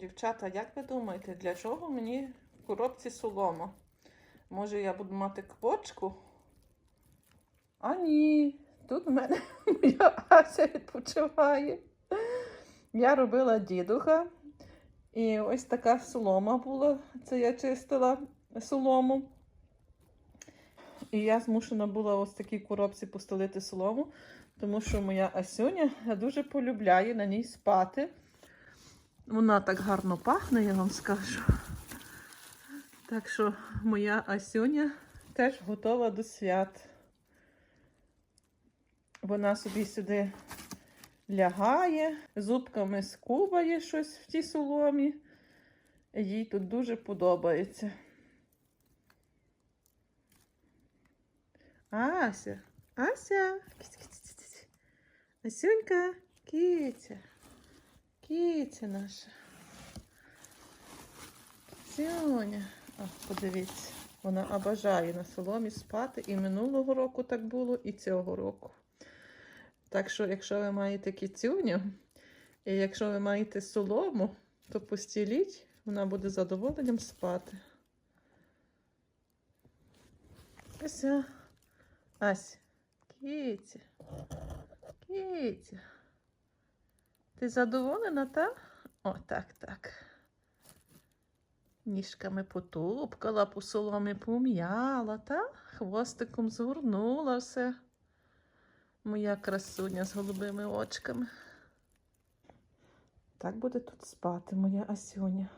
Дівчата, як ви думаєте, для чого мені в коробці солома? Може я буду мати квочку? А ні, тут в мене моя Ася відпочиває. Я робила дідуха, і ось така солома була. Це я чистила солому. І я змушена була ось такій коробці постелити солому, тому що моя Асюня дуже полюбляє на ній спати. Вона так гарно пахне, я вам скажу. Так що моя Асюня теж готова до свят. Вона собі сюди лягає, зубками скубає щось в тій соломі. Їй тут дуже подобається. Ася, Ася. Асюнька, киця, киця наша. Кицюня. О, подивіться, вона обожає на соломі спати. І минулого року так було, і цього року. Так що, якщо ви маєте кицюню, і якщо ви маєте солому, то постіліть, вона буде задоволенням спати. Ася. Ася. Киця. Киця. Ти задоволена, та? О, так, так. Ніжками потупкала, по соломі пом'яла, та? Хвостиком згорнула все. Моя красуня з голубими очками. Так буде тут спати моя Асюня.